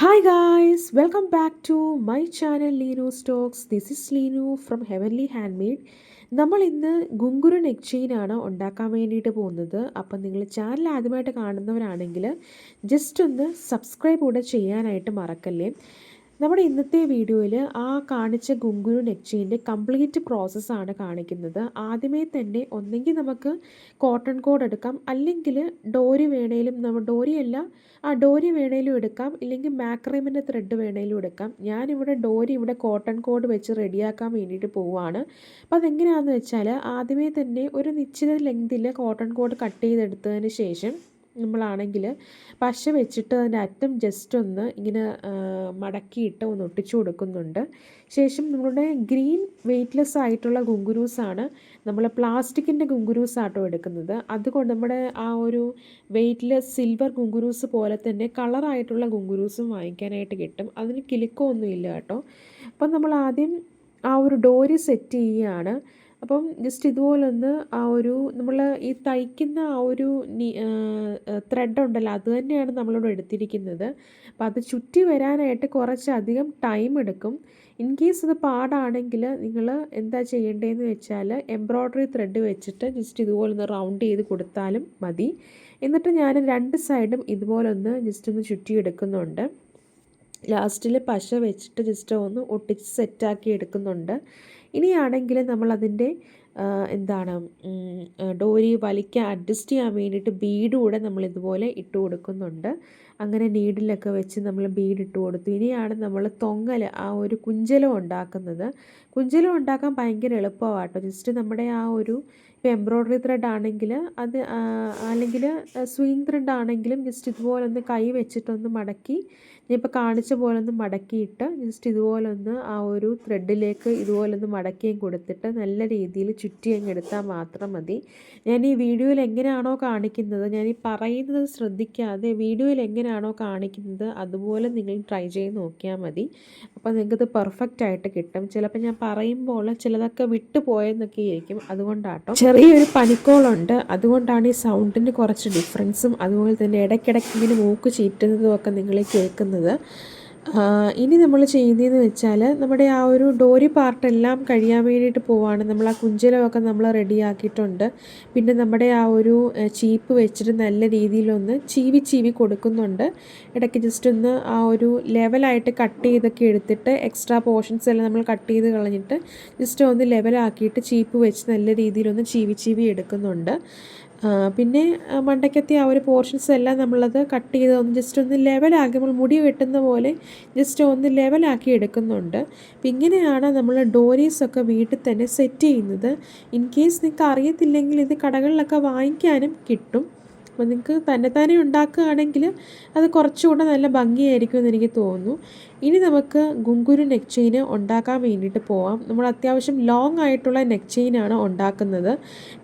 Hi guys welcome back to my channel Leenu stokes this is Leenu from heavenly hand made നമ്മൾ ഇന്ന് ghungroo neck ചെയിനാണ് ഉണ്ടാക്കാൻ വേണ്ടിയിട്ട് പോകുന്നത്. അപ്പം നിങ്ങൾ ചാനൽ ആദ്യമായിട്ട് കാണുന്നവരാണെങ്കിൽ ജസ്റ്റ് ഒന്ന് സബ്സ്ക്രൈബ് കൂടെ ചെയ്യാനായിട്ട് മറക്കല്ലേ. നമ്മുടെ ഇന്നത്തെ വീഡിയോയിൽ ആ കാണിച്ച ഗുങ്കുരു നെക്ക് ചെയിന്റെ കംപ്ലീറ്റ് പ്രോസസ്സാണ് കാണിക്കുന്നത്. ആദ്യമേ തന്നെ ഒന്നെങ്കിൽ നമുക്ക് കോട്ടൺ കോഡ് എടുക്കാം. അല്ലെങ്കിൽ ഡോരി വേണേലും നമ്മൾ ഡോരിയല്ല ആ ഡോരി വേണേലും എടുക്കാം. ഇല്ലെങ്കിൽ മാക്രീമിന്റെ ത്രെഡ് വേണേലും എടുക്കാം. ഞാനിവിടെ ഡോരി ഇവിടെ കോട്ടൺ കോഡ് വെച്ച് റെഡിയാക്കാൻ വേണ്ടിയിട്ട് പോവുകയാണ് അപ്പോൾ അതെങ്ങനെയാണെന്ന് വെച്ചാൽ ആദ്യമേ തന്നെ ഒരു നിശ്ചിത ലെങ്തിൽ കോട്ടൺ കോഡ് കട്ട് ചെയ്തെടുത്തതിന് ശേഷം നമ്മളാണെങ്കിൽ പശ വെച്ചിട്ട് അതിന്റെ അറ്റം ജസ്റ്റ് ഒന്ന് ഇങ്ങനെ മടക്കിയിട്ട് ഒന്ന് ഒട്ടിച്ചു കൊടുക്കുന്നുണ്ട്. ശേഷം നമ്മളുടെ ഗ്രീൻ വെയ്റ്റ്ലെസ് ആയിട്ടുള്ള ഗുങ്കുരൂസാണ് നമ്മൾ പ്ലാസ്റ്റിക്കിന്റെ ഗുങ്കുരൂസ് ആട്ടോ എടുക്കുന്നത്. അതുകൊണ്ട് നമ്മുടെ ആ ഒരു വെയ്റ്റ്ലെസ് സിൽവർ ഗുങ്കുരൂസ് പോലെ തന്നെ കളറായിട്ടുള്ള ഗുങ്കുരൂസും വാങ്ങിക്കാനായിട്ട് കിട്ടും. അതിന് കിലുക്കമൊന്നും ഇല്ല കേട്ടോ. അപ്പം നമ്മൾ ആദ്യം ആ ഒരു ഡോരി സെറ്റ് ചെയ്യുകയാണ്. അപ്പം ജസ്റ്റ് ഇതുപോലൊന്ന് ആ ഒരു നമ്മൾ ഈ തയ്ക്കുന്ന ആ ഒരു ത്രെഡ് ഉണ്ടല്ലോ അത് തന്നെയാണ് നമ്മളിവിടെ എടുത്തിരിക്കുന്നത്. അപ്പം അത് ചുറ്റി വരാനായിട്ട് കുറച്ചധികം ടൈം എടുക്കും. ഇൻ കേസ് ഇത് പാടാണെങ്കിൽ നിങ്ങൾ എന്താ ചെയ്യേണ്ടതെന്ന് വെച്ചാൽ എംബ്രോയ്ഡറി ത്രെഡ് വെച്ചിട്ട് ജസ്റ്റ് ഇതുപോലൊന്ന് റൗണ്ട് ചെയ്ത് കൊടുത്താലും മതി. എന്നിട്ട് ഞാൻ രണ്ട് സൈഡും ഇതുപോലൊന്ന് ജസ്റ്റ് ഒന്ന് ചുറ്റിയെടുക്കുന്നുണ്ട് ലാസ്റ്റിൽ പശ വെച്ചിട്ട് ജസ്റ്റ് ഒന്ന് ഒട്ടിച്ച് സെറ്റാക്കി എടുക്കുന്നുണ്ട്. ഇനിയാണെങ്കിൽ നമ്മളതിന്റെ എന്താണ് ഡോരി വലിക്കാൻ അഡ്ജസ്റ്റ് ചെയ്യാൻ വേണ്ടിയിട്ട് ബീഡ് കൂടെ നമ്മൾ ഇതുപോലെ ഇട്ട് കൊടുക്കുന്നുണ്ട്. അങ്ങനെ നീഡിലൊക്കെ വെച്ച് നമ്മൾ ബീഡ് ഇട്ട് കൊടുത്തു. ഇനിയാണ് നമ്മൾ തൊങ്ങൽ ആ ഒരു കുഞ്ചലം ഉണ്ടാക്കുന്നത്. കുഞ്ചലം ഉണ്ടാക്കാൻ ഭയങ്കര എളുപ്പമാണ് കേട്ടോ ജസ്റ്റ് നമ്മുടെ ആ ഒരു ഇപ്പോൾ എംബ്രോയ്ഡറി ത്രെഡ് ആണെങ്കിൽ അത് അല്ലെങ്കിൽ സ്വിങ് ത്രെഡ് ആണെങ്കിലും ജസ്റ്റ് ഇതുപോലെ ഒന്ന് കൈ വെച്ചിട്ടൊന്ന് മടക്കി ഞാനിപ്പോൾ കാണിച്ച പോലെ ഒന്ന് മടക്കിയിട്ട് ജസ്റ്റ് ഇതുപോലെ ഒന്ന് ആ ഒരു ത്രെഡിലേക്ക് ഇതുപോലെ ഒന്ന് മടക്കിയും കൊടുത്തിട്ട് നല്ല രീതിയിൽ ചുറ്റി അങ്ങ് എടുത്താൽ മാത്രം മതി. ഞാൻ ഈ വീഡിയോയിൽ എങ്ങനെയാണോ കാണിക്കുന്നത് ഞാൻ ഈ പറയുന്നത് ശ്രദ്ധിക്കാതെ വീഡിയോയിൽ എങ്ങനെയാണോ കാണിക്കുന്നത് അതുപോലെ നിങ്ങൾ ട്രൈ ചെയ്ത് നോക്കിയാൽ മതി. അപ്പോൾ നിങ്ങൾക്കത് പെർഫെക്റ്റ് ആയിട്ട് കിട്ടും. ചിലപ്പോൾ ഞാൻ പറയുമ്പോൾ ചിലതൊക്കെ വിട്ടു പോയെന്നൊക്കെ ആയിരിക്കും. അതുകൊണ്ടാട്ടോ. ചെറിയൊരു പനിക്കോളുണ്ട്. അതുകൊണ്ടാണ് ഈ സൗണ്ടിന് കുറച്ച് ഡിഫറൻസും അതുപോലെ തന്നെ ഇടയ്ക്കിടയ്ക്ക് ഇങ്ങനെ മൂക്ക് ചീറ്റുന്നതും ഒക്കെ നിങ്ങൾ കേൾക്കുന്നത്. ഇനി നമ്മൾ ചെയ്യുന്നതെന്ന് വെച്ചാൽ നമ്മുടെ ആ ഒരു ഡോരി പാർട്ടെല്ലാം കഴിയാൻ വേണ്ടിയിട്ട് പോവാണ്. നമ്മൾ ആ കുഞ്ചലമൊക്കെ നമ്മൾ റെഡിയാക്കിയിട്ടുണ്ട്. പിന്നെ നമ്മുടെ ആ ഒരു ചീപ്പ് വെച്ചിട്ട് നല്ല രീതിയിലൊന്ന് ചീവി ചീവി കൊടുക്കുന്നുണ്ട്. ഇടയ്ക്ക് ജസ്റ്റ് ഒന്ന് ആ ഒരു ലെവലായിട്ട് കട്ട് ചെയ്തൊക്കെ എടുത്തിട്ട് എക്സ്ട്രാ പോർഷൻസ് എല്ലാം നമ്മൾ കട്ട് ചെയ്ത് കളഞ്ഞിട്ട് ജസ്റ്റ് ഒന്ന് ലെവലാക്കിയിട്ട് ചീപ്പ് വെച്ച് നല്ല രീതിയിലൊന്ന് ചീവി ചീവി എടുക്കുന്നുണ്ട്. പിന്നെ മണ്ടയ്ക്കത്തെ ആ ഒരു പോർഷൻസ് എല്ലാം നമ്മളത് കട്ട് ചെയ്ത് ഒന്ന് ജസ്റ്റ് ഒന്ന് ലെവലാക്കി നമ്മൾ മുടി വെട്ടുന്ന പോലെ ജസ്റ്റ് ഒന്ന് ലെവലാക്കി എടുക്കുന്നുണ്ട്. അപ്പം ഇങ്ങനെയാണ് നമ്മൾ ഡോരീസൊക്കെ വീട്ടിൽ തന്നെ സെറ്റ് ചെയ്യുന്നത്. ഇൻ കേസ് നിങ്ങൾക്ക് അറിയത്തില്ലെങ്കിൽ ഇത് കടകളിലൊക്കെ വാങ്ങിക്കാനും കിട്ടും. അപ്പോൾ നിങ്ങൾക്ക് തന്നെ ഉണ്ടാക്കുകയാണെങ്കിൽ അത് കുറച്ചുകൂടെ നല്ല ഭംഗിയായിരിക്കും എന്ന് എനിക്ക് തോന്നുന്നു. ഇനി നമുക്ക് ഗുങ്കുരു നെക്ക് ചെയിൻ ഉണ്ടാക്കാൻ വേണ്ടിയിട്ട് പോവാം. നമ്മൾ അത്യാവശ്യം ലോങ് ആയിട്ടുള്ള നെക്ക് ചെയിനാണ് ഉണ്ടാക്കുന്നത്.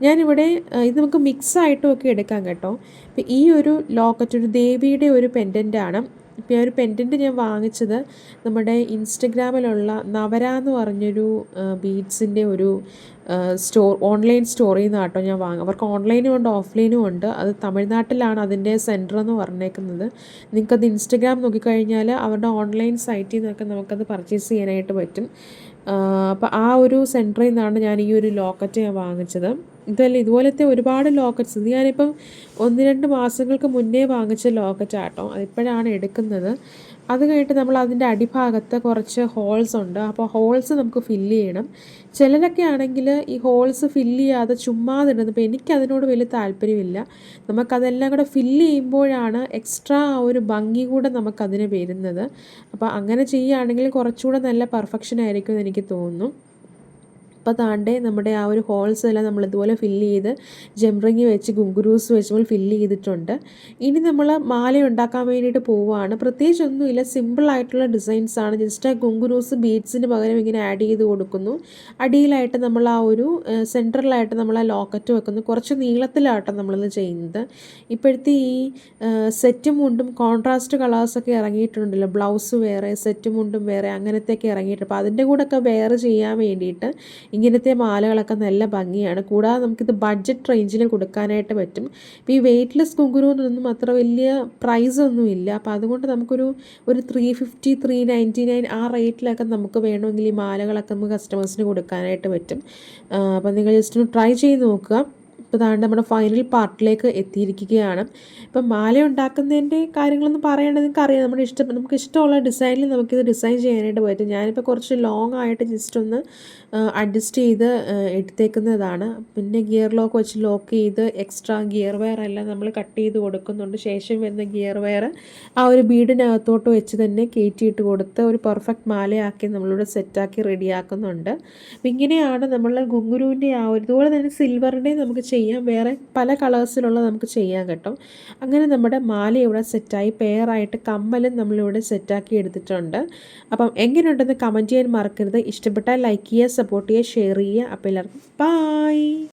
ഞാനിവിടെ ഇത് നമുക്ക് മിക്സ് ആയിട്ടും ഒക്കെ എടുക്കാം കേട്ടോ. ഇപ്പോൾ ഈ ഒരു ലോക്കറ്റ് ഒരു ദേവിയുടെ ഒരു പെൻഡന്റാണ് ഇപ്പോൾ ഒരു പെൻഡന്റ് ഞാൻ വാങ്ങിച്ചത് നമ്മുടെ ഇൻസ്റ്റഗ്രാമിലുള്ള നവര എന്ന് പറഞ്ഞൊരു ബീഡ്സിന്റെ ഒരു സ്റ്റോർ ഓൺലൈൻ സ്റ്റോറിൽ നിന്ന് കേട്ടോ ഞാൻ വാങ്ങും അവർക്ക് ഓൺലൈനും ഉണ്ട് ഓഫ്ലൈനും ഉണ്ട്. അത് തമിഴ്നാട്ടിലാണ് അതിന്റെ സെന്റർ എന്ന് പറഞ്ഞേക്കുന്നത്. നിങ്ങൾക്കത് ഇൻസ്റ്റഗ്രാം നോക്കിക്കഴിഞ്ഞാൽ അവരുടെ ഓൺലൈൻ സൈറ്റിൽ നിന്നൊക്കെ നമുക്കത് പർച്ചേസ് ചെയ്യാനായിട്ട് പറ്റും. അപ്പോൾ ആ ഒരു സെന്ററിൽ നിന്നാണ് ഞാൻ ഈ ഒരു ലോക്കറ്റ് ഞാൻ വാങ്ങിച്ചത്. ഇതല്ല? ഇതുപോലത്തെ ഒരുപാട് ലോക്കറ്റ്സ്. ഇത് ഞാനിപ്പം ഒന്ന് രണ്ട് മാസങ്ങൾക്ക് മുന്നേ വാങ്ങിച്ച ലോക്കറ്റ് ആട്ടോ. അതിപ്പോഴാണ് എടുക്കുന്നത്. അത് കഴിഞ്ഞിട്ട് നമ്മൾ അതിന്റെ അടിഭാഗത്ത് കുറച്ച് ഹോൾസ് ഉണ്ട്. അപ്പോൾ ഹോൾസ് നമുക്ക് ഫില്ല് ചെയ്യണം. ചിലരൊക്കെ ആണെങ്കിൽ ഈ ഹോൾസ് ഫില്ല് ചെയ്യാതെ ചുമ്മാതിടുന്നത് അപ്പോൾ എനിക്കതിനോട് വലിയ താല്പര്യമില്ല. നമുക്കതെല്ലാം കൂടെ ഫില്ല് ചെയ്യുമ്പോഴാണ് എക്സ്ട്രാ ആ ഒരു ഭംഗി കൂടെ നമുക്കതിന് വരുന്നത്. അപ്പോൾ അങ്ങനെ ചെയ്യുകയാണെങ്കിൽ കുറച്ചുകൂടെ നല്ല പെർഫെക്ഷൻ ആയിരിക്കും എന്ന് എനിക്ക് തോന്നുന്നു. അപ്പോൾ താണ്ടേ നമ്മുടെ ആ ഒരു ഹോൾസ് എല്ലാം നമ്മൾ ഇതുപോലെ ഫില്ല് ചെയ്ത് ജംറിങ് വെച്ച് ഗുങ്കുരൂസ് വെച്ച് നമ്മൾ ഫില്ല് ചെയ്തിട്ടുണ്ട്. ഇനി നമ്മൾ മാല ഉണ്ടാക്കാൻ വേണ്ടിയിട്ട് പോവുകയാണ്. പ്രത്യേകിച്ച് ഒന്നുമില്ല സിമ്പിളായിട്ടുള്ള ഡിസൈൻസ് ആണ്. ജസ്റ്റ് ആ ഗുങ്കുരൂസ് ബീഡ്സിന് പകരം ഇങ്ങനെ ആഡ് ചെയ്ത് കൊടുക്കുന്നു. അടിയിലായിട്ട് നമ്മൾ ആ ഒരു സെൻട്രലായിട്ട് നമ്മൾ ആ ലോക്കറ്റ് വെക്കുന്നു. കുറച്ച് നീളത്തിലാട്ടോ നമ്മളിത് ചെയ്യുന്നത്. ഇപ്പോഴത്തെ ഈ സെറ്റും മുണ്ടും കോൺട്രാസ്റ്റ് കളേഴ്സൊക്കെ ഇറങ്ങിയിട്ടുണ്ടല്ലോ. ബ്ലൗസ് വേറെ സെറ്റും മുണ്ടും വേറെ അങ്ങനത്തെയൊക്കെ ഇറങ്ങിയിട്ടുണ്ട് അപ്പോൾ അതിന്റെ കൂടെ ഒക്കെ വെയർ ചെയ്യാൻ വേണ്ടിയിട്ട് ഇങ്ങനത്തെ മാലകളൊക്കെ നല്ല ഭംഗിയാണ്. കൂടാതെ നമുക്കിത് ബഡ്ജറ്റ് റേഞ്ചിൽ കൊടുക്കാനായിട്ട് പറ്റും. ഇപ്പോൾ ഈ വെയ്റ്റ്ലെസ് കുങ്കുരുവിനൊന്നും അത്ര വലിയ പ്രൈസ് ഒന്നും ഇല്ല. അപ്പോൾ അതുകൊണ്ട് നമുക്കൊരു ഒരു three fifty three ninety nine ആ റേറ്റിലൊക്കെ നമുക്ക് വേണമെങ്കിൽ ഈ മാലകളൊക്കെ നമുക്ക് കസ്റ്റമേഴ്സിന് കൊടുക്കാനായിട്ട് പറ്റും. അപ്പോൾ നിങ്ങൾ ജസ്റ്റ് ഒന്ന് ട്രൈ ചെയ്ത് നോക്കുക. ഇപ്പോൾ താണ്ട് നമ്മുടെ ഫൈനൽ പാർട്ടിലേക്ക് എത്തിയിരിക്കുകയാണ്. ഇപ്പം മാല ഉണ്ടാക്കുന്നതിന്റെ കാര്യങ്ങളൊന്നും പറയേണ്ടത് നിങ്ങൾക്ക് അറിയാം നമ്മുടെ ഇഷ്ടം നമുക്ക് ഇഷ്ടമുള്ള ഡിസൈനിൽ നമുക്കിത് ഡിസൈൻ ചെയ്യാനായിട്ട് പറ്റും. ഞാനിപ്പോൾ കുറച്ച് ലോങ് ആയിട്ട് ജസ്റ്റ് ഒന്ന് അഡ്ജസ്റ്റ് ചെയ്ത് എടുത്തേക്കുന്നതാണ്. പിന്നെ ഗിയർ ലോക്ക് വെച്ച് ലോക്ക് ചെയ്ത് എക്സ്ട്രാ ഗിയർ വയർ എല്ലാം നമ്മൾ കട്ട് ചെയ്ത് കൊടുക്കുന്നുണ്ട്. ശേഷം വരുന്ന ഗിയർ വയർ ആ ഒരു ബീഡിനകത്തോട്ട് വെച്ച് തന്നെ കയറ്റിയിട്ട് കൊടുത്ത് ഒരു പെർഫെക്റ്റ് മാലയാക്കി നമ്മളിവിടെ സെറ്റാക്കി റെഡിയാക്കുന്നുണ്ട് ഇങ്ങനെയാണ് നമ്മൾ ഗുങ്കുരുവിന്റെ ആ ഒരു ഇതുപോലെ തന്നെ സിൽവറിന്റെ നമുക്ക് ചെയ്യാം. വേറെ പല കളേഴ്സിലുള്ള നമുക്ക് ചെയ്യാൻ കേട്ടോ. അങ്ങനെ നമ്മുടെ മാല ഇവിടെ സെറ്റായി. പെയറായിട്ട് കമ്മലും നമ്മളിവിടെ സെറ്റാക്കി എടുത്തിട്ടുണ്ട്. അപ്പം എങ്ങനെയുണ്ടെന്ന് കമന്റ് ചെയ്യാൻ മറക്കരുത്. ഇഷ്ടപ്പെട്ടാൽ ലൈക്ക് ചെയ്യുക സപ്പോർട്ട് ചെയ്യുക ഷെയർ ചെയ്യുക. അപ്പോൾ എല്ലാവർക്കും ബൈ